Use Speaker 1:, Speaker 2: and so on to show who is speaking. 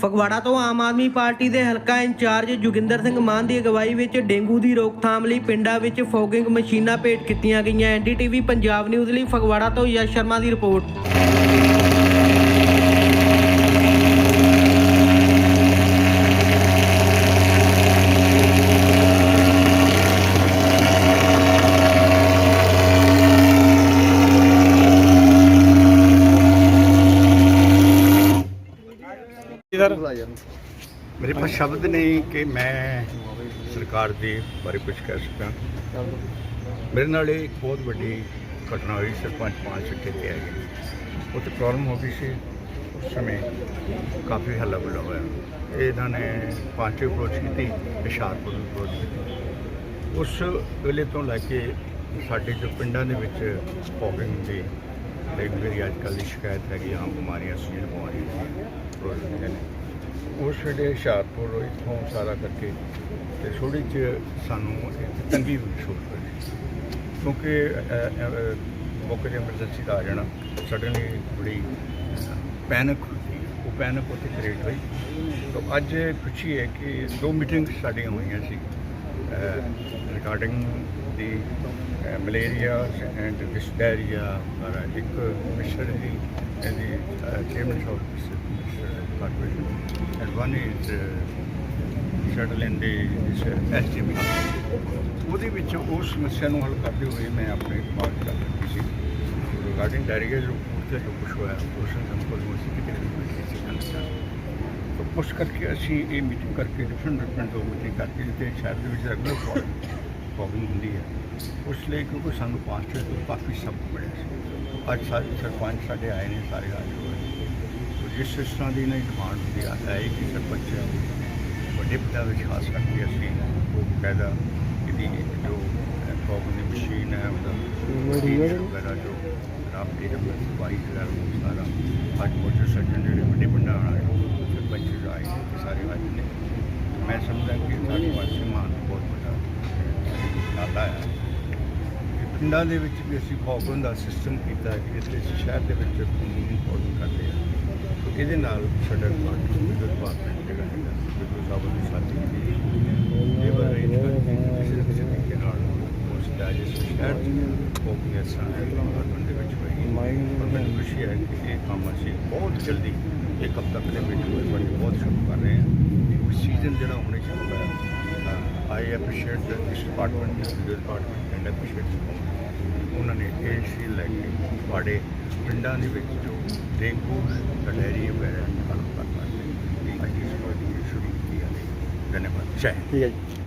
Speaker 1: ਫਗਵਾੜਾ ਤੋਂ ਆਮ ਆਦਮੀ ਪਾਰਟੀ ਦੇ ਹਲਕਾ ਇੰਚਾਰਜ ਜੋਗਿੰਦਰ ਸਿੰਘ ਮਾਨ ਦੀ ਅਗਵਾਈ ਵਿੱਚ ਡੇਂਗੂ ਦੀ ਰੋਕਥਾਮ ਲਈ ਪਿੰਡਾਂ ਵਿੱਚ ਫੋਗਿੰਗ ਮਸ਼ੀਨਾਂ ਭੇਟ ਕੀਤੀਆਂ ਗਈਆਂ। ਐਨਡੀਟੀਵੀ ਪੰਜਾਬ ਨਿਊਜ਼ ਲਈ ਫਗਵਾੜਾ ਤੋਂ ਯਸ਼ ਸ਼ਰਮਾ ਦੀ ਰਿਪੋਰਟ।
Speaker 2: ਸਰ।
Speaker 3: ਮੇਰੇ ਪਾਸ ਸ਼ਬਦ ਨਹੀਂ ਕਿ ਮੈਂ ਸਰਕਾਰ ਦੇ ਬਾਰੇ ਕੁਝ ਕਹਿ ਸਕਾਂ। ਮੇਰੇ ਨਾਲ ਇਹ ਇੱਕ ਬਹੁਤ ਵੱਡੀ ਘਟਨਾ ਹੋਈ ਸਰਪੰਚ ਪੰਜ ਛੱਕੇ ਤੇ ਆਏ। ਉੱਥੇ ਪ੍ਰੋਬਲਮ ਹੋ ਗਈ ਸੀ। ਉਸ ਸਮੇਂ ਕਾਫੀ ਹੱਲਾ ਗੁੱਲਾ ਹੋਇਆ। ਇਹ ਇਹਨਾਂ ਨੇ ਪੰਜ ਅਪਰੋਚ ਕੀਤੀ ਹੁਸ਼ਿਆਰਪੁਰ ਨੂੰ ਅਪਰੋਚ ਕੀਤੀ। ਉਸ ਵੇਲੇ ਤੋਂ ਲੈ ਕੇ ਸਾਡੇ ਜੋ ਪਿੰਡਾਂ ਦੇ ਵਿੱਚ ਪੌਕਿੰਗ ਦੀ ਇੱਕ ਮੇਰੀ ਅੱਜ ਕੱਲ੍ਹ ਦੀ ਸ਼ਿਕਾਇਤ ਹੈਗੀ ਆਮ ਬਿਮਾਰੀਆਂ ਸੀਲ ਬਿਮਾਰੀਆਂ ਰੋਜ਼ ਦੀਆਂ ਨੇ। ਉਸ ਵੇਲੇ ਹੁਸ਼ਿਆਰਪੁਰ ਇੱਥੋਂ ਸਾਰਾ ਕਰਕੇ ਤੇ ਥੋੜ੍ਹੀ 'ਚ ਸਾਨੂੰ ਇੱਕ ਤੰਗੀ ਮਹਿਸੂਸ ਹੋਈ ਕਿਉਂਕਿ ਮੌਕੇ ਦੀ ਐਮਰਜੈਂਸੀ ਦਾ ਆ ਜਾਣਾ ਸਡਨਲੀ ਬੜੀ ਪੈਨਿਕ ਹੁੰਦੀ ਉਹ ਪੈਨਿਕ ਉੱਥੇ ਕ੍ਰੀਏਟ ਹੋਈ। ਤਾਂ ਅੱਜ ਖੁਸ਼ੀ ਹੈ ਕਿ ਦੋ ਮੀਟਿੰਗ ਸਾਡੀਆਂ ਹੋਈਆਂ ਸੀ। Regarding the malaria and dysentery ਔਰ ਇੱਕ ਮਿਸ਼ਨ ਦੀ ਇਹਦੀ chairman of corporation and one is shuttle in the ਐਸਟੀਮੀ ਉਹਦੇ ਵਿੱਚ ਉਸ ਸਮੱਸਿਆ ਨੂੰ ਹੱਲ ਕਰਦੇ ਹੋਏ ਮੈਂ ਆਪਣੇ ਦਿਮਾਗ ਕਰ ਗੱਲ ਸੀ। ਰਿਗਾਰਡਿੰਗ ਡਾਇਰੀਆ ਜੋ ਪੂਰਤੇ ਕੁਛ ਹੋਇਆ, ਉਸ ਨੂੰ ਸਾਨੂੰ ਕਿਤੇ ਉਸ ਕਰਕੇ ਅਸੀਂ ਇਹ ਮੀਟਿੰਗ ਕਰਕੇ ਡਿਫਰੈਂਟ ਡਿਫਰੈਂਟ ਦੋ ਮੀਟਿੰਗ ਕਰਕੇ ਜਿੱਥੇ ਸ਼ਹਿਰ ਦੇ ਵਿੱਚ ਰੈਗੂਲਰ ਪ੍ਰੋਬਲਮ ਹੁੰਦੀ ਹੈ। ਉਸ ਲਈ ਕਿਉਂਕਿ ਸਾਨੂੰ ਛੇ ਤੋਂ ਕਾਫੀ ਸਭ ਮਿਲਿਆ ਸੀ। ਅੱਜ ਸਾਰੇ ਸਰਪੰਚ ਸਾਡੇ ਆਏ ਨੇ ਸਾਰੇ ਹਾਜ਼ਰ ਹੋਏ ਸੋ ਜਿਸ ਇਸ ਤਰ੍ਹਾਂ ਦੀ ਨਹੀਂ ਡਿਮਾਂਡ ਹੁੰਦੀ ਆ ਹੈ ਕਿ ਸਰਪੰਚ ਵੱਡੇ ਪਿੰਡਾਂ ਵਿੱਚ ਖਾਸ ਕਰਕੇ ਅਸੀਂ ਉਹ ਕਾਇਦਾ ਇਹਦੀ ਜੋ ਪ੍ਰੋਬਲਮ ਦੀ ਮਸ਼ੀਨ ਹੈ ਉਹਦਾ ਵਗੈਰਾ ਜੋ ਰਾਪਟੀ ਦੇ ਬਾਈ ਹਜ਼ਾਰ ਉਹ ਸਾਰਾ ਅੱਜ ਮੋਟਰ ਸਰਜਨ ਜਿਹੜੇ ਵੱਡੇ ਪਿੰਡਾਂ ਵਾਲੇ ਸਰਪੰਚ ਆਏ ਨੇ ਤੇ ਸਾਰੇ ਆਏ ਨੇ ਮੈਂ ਸਮਝਦਾ ਕਿ ਸਾਡੇ ਪਾਸੇ ਮਾਨ ਬਹੁਤ ਵੱਡਾ ਨਾਲਾ ਹੈ। ਪਿੰਡਾਂ ਦੇ ਵਿੱਚ ਵੀ ਅਸੀਂ ਫੌਗਨ ਦਾ ਸਿਸਟਮ ਕੀਤਾ ਕਿ ਜਿੱਥੇ ਅਸੀਂ ਸ਼ਹਿਰ ਦੇ ਵਿੱਚ ਕਾਨੂੰਨ ਫੋਲੋ ਕਰਦੇ ਹਾਂ ਇਹਦੇ ਨਾਲ ਸਾਡਾ ਡਿਪਾਰਟਮੈਂਟ ਡਿਪਾਰਟਮੈਂਟ ਜਿਹੜਾ ਹੈਗਾ ਬਿਲਕੁਲ ਸਾਬਤ ਦੀ ਸਾਥੀ ਦੀ ਲੇਬਰ ਅਰੇਂਜਮੈਂਟ ਕਿਸੇ ਨਾ ਕਿਸੇ ਤਰੀਕੇ ਨਾਲ ਉਸ ਦਾ ਜਿਸ ਸ਼ਹਿਰ ਚ ਫੌਗਨ ਹੈ ਡਿਪਾਰਟਮੈਂਟ ਦੇ ਵਿੱਚ ਹੋਏਗੀ। ਪਰ ਮੈਨੂੰ ਖੁਸ਼ੀ ਹੈ ਕਿ ਇਹ ਕੰਮ ਅਸੀਂ ਬਹੁਤ ਜਲਦੀ ਇੱਕ ਹਫ਼ਤਾ ਪਹਿਲੇ ਵਿੱਚ ਹੋਏ ਬੜੀ ਬਹੁਤ ਸ਼ੁਰੂ ਕਰ ਰਹੇ ਹਾਂ। ਸੀਜ਼ਨ ਜਿਹੜਾ ਹੋਣੇ ਸ਼ੁਰੂ ਹੋਇਆ। I appreciate this department this department and appreciate ਉਹਨਾਂ ਨੇ ਇਹ ਸੀ ਲੈ ਕੇ ਤੁਹਾਡੇ ਪਿੰਡਾਂ ਦੇ ਵਿੱਚ ਜੋ ਡੇਂਗੂ ਡਲੇਰੀ ਵਗੈਰਾ ਖਤਮ ਕਰਨ ਹੈ ਅੱਜ ਇਸ ਵਾਰ ਸ਼ੁਰੂ ਕੀਤੀ ਹੈ। ਧੰਨਵਾਦ। ਜੈ
Speaker 2: ਠੀਕ ਹੈ ਜੀ।